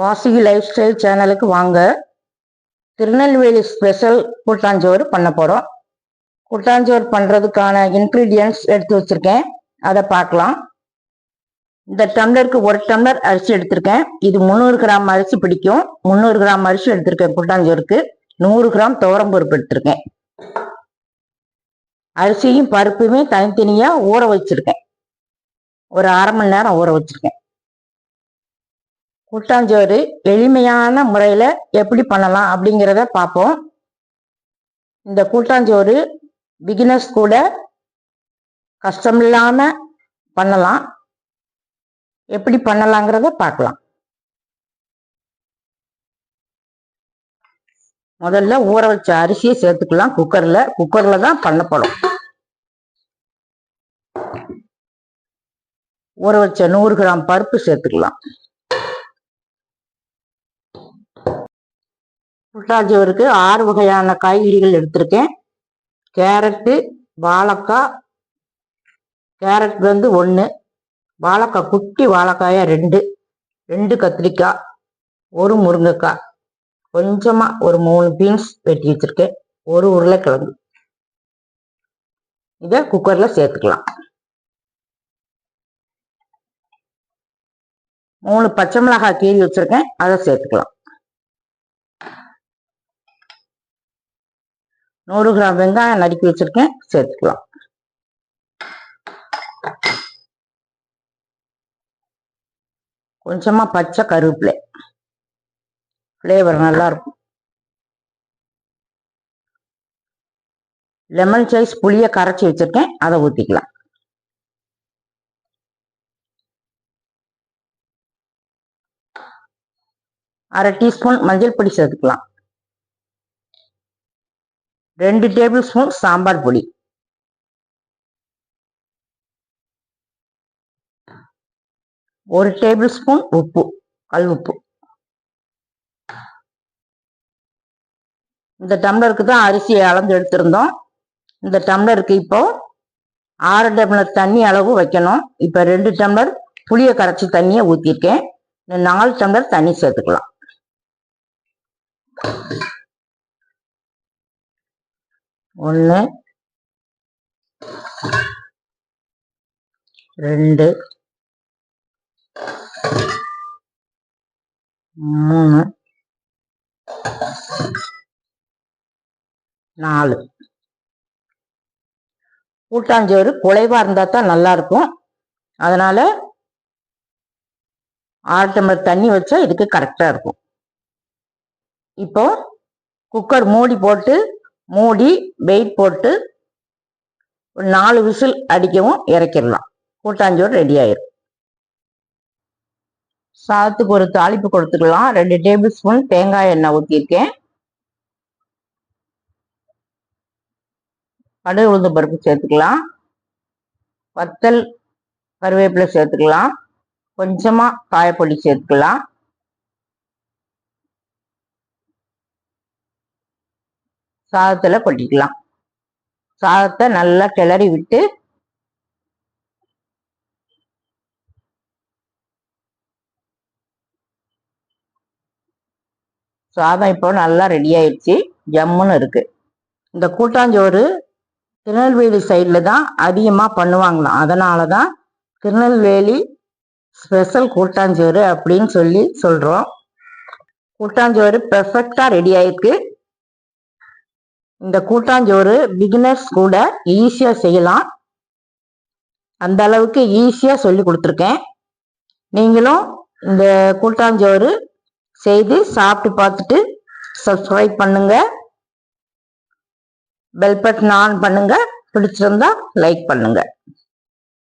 Vasuki life style சேனலுக்கு வாங்க. Tirunelveli special கூட்டாஞ்சோறு பண்ண போகிறோம் கூட்டாஞ்சோறு பண்ணுறதுக்கான இன்க்ரீடியன்ட்ஸ் எடுத்து வச்சுருக்கேன். அதை பார்க்கலாம். இந்த டம்ளருக்கு ஒரு டம்ளர் அரிசி எடுத்திருக்கேன். இது முந்நூறு கிராம் அரிசி பிடிக்கும். முந்நூறு கிராம் அரிசி எடுத்திருக்கேன் கூட்டாஞ்சோறுக்கு. நூறு கிராம் துவரம் பருப்பு எடுத்திருக்கேன். அரிசியும் பருப்புமே தனித்தனியாக ஊற வச்சுருக்கேன். ஒரு அரை மணி நேரம் ஊற வச்சுருக்கேன். கூட்டாஞ்சோறு எளிமையான முறையில் எப்படி பண்ணலாம் அப்படிங்கிறத பார்ப்போம். இந்த கூட்டாஞ்சோறு பிகினர்ஸ் கூட கஷ்டம் இல்லாமல் பண்ணலாம். எப்படி பண்ணலாங்கிறத பார்க்கலாம். முதல்ல ஊற வச்ச அரிசியை சேர்த்துக்கலாம். குக்கரில் குக்கரில் தான் பண்ணப்படும் ஊற வச்ச நூறு கிராம் பருப்பு சேர்த்துக்கலாம். புட்டாஞ்சோறுக்கு ஆறு வகையான காய்கறிகள் எடுத்திருக்கேன். கேரட்டு வாழைக்காய் கேரட் வந்து ஒன்று வாழைக்காய் குட்டி வாழைக்காயா ரெண்டு ரெண்டு கத்திரிக்காய் ஒரு முருங்கைக்காய். கொஞ்சமாக ஒரு மூணு பீன்ஸ் வெட்டி வச்சுருக்கேன். ஒரு உருளைக்கிழங்கு. இதை குக்கரில் சேர்த்துக்கலாம். மூணு பச்சை மிளகாய் கீறி வச்சுருக்கேன். அதை சேர்த்துக்கலாம். நூறு கிராம் வெங்காயம் நறுக்கி வச்சிருக்கேன். சேர்த்துக்கலாம். கொஞ்சமா பச்சை கருவேப்பிலை. ஃப்ளேவர் நல்லா இருக்கும் லெமன் சைஸ் புளியை கரைச்சி வச்சிருக்கேன். அதை ஊற்றிக்கலாம் அரை டீஸ்பூன் மஞ்சள் பொடி சேர்த்துக்கலாம். ரெண்டு டேபிள் ஸ்பூன் சாம்பார் பொடி. ஒரு டேபிள் ஸ்பூன் உப்பு கல் உப்பு. இந்த டம்ளருக்கு தான் அரிசியை அளந்து எடுத்திருந்தோம். இந்த டம்ளருக்கு இப்போ ஆறு டம்ளர் தண்ணி அளவு வைக்கணும். இப்போ ரெண்டு டம்ளர் புளியை கரைச்சி தண்ணியை ஊற்றிருக்கேன் நாலு டம்ளர் தண்ணி சேர்த்துக்கலாம். ஒன்று ரெண்டு மூணு நாலு. கூட்டாஞ்சோறு குலைவாக இருந்தால் தான் நல்லா இருக்கும். அதனால ஆறு டம்ளர் தண்ணி வச்சா இதுக்கு கரெக்டாக இருக்கும். இப்போ குக்கர் மூடி போட்டு மூடி வெயிட் போட்டு ஒரு நாலு விசில் அடிக்கவும் இறக்கிடலாம். கூட்டாஞ்சோறு ரெடி ஆயிரும். சாதத்துக்கு ஒரு தாளிப்பு கொடுத்துக்கலாம். ரெண்டு டேபிள் ஸ்பூன் தேங்காய் எண்ணெய் ஊற்றிருக்கேன் கடுகு உளுந்து பருப்பு சேர்த்துக்கலாம். வத்தல் கருவேப்பிலை சேர்த்துக்கலாம். கொஞ்சமாக காயப்பொடி சேர்த்துக்கலாம். சாதத்துல கொட்டிக்கலாம். சாதத்தை நல்லா கிளறி விட்டு சாதம் இப்போ நல்லா ரெடி ஆயிடுச்சு. ஜம்முன்னு இருக்கு. இந்த கூட்டாஞ்சோறு திருநெல்வேலி சைடில் தான் அதிகமாக பண்ணுவாங்களாம். அதனால தான் திருநெல்வேலி ஸ்பெஷல் கூட்டாஞ்சோறு அப்படின்னு சொல்லி சொல்கிறோம் கூட்டாஞ்சோறு பெர்ஃபெக்டாக ரெடி ஆயிருக்கு. இந்த கூட்டாஞ்சோறு பிகினர்ஸ் கூட ஈஸியாக செய்யலாம். அந்த அளவுக்கு ஈஸியாக சொல்லி கொடுத்துருக்கேன். நீங்களும் இந்த கூட்டாஞ்சோறு செய்து சாப்பிட்டு பார்த்துட்டு சப்ஸ்கிரைப் பண்ணுங்க. பெல் பட்டன் ஆன் பண்ணுங்க. பிடிச்சிருந்தா லைக் பண்ணுங்க.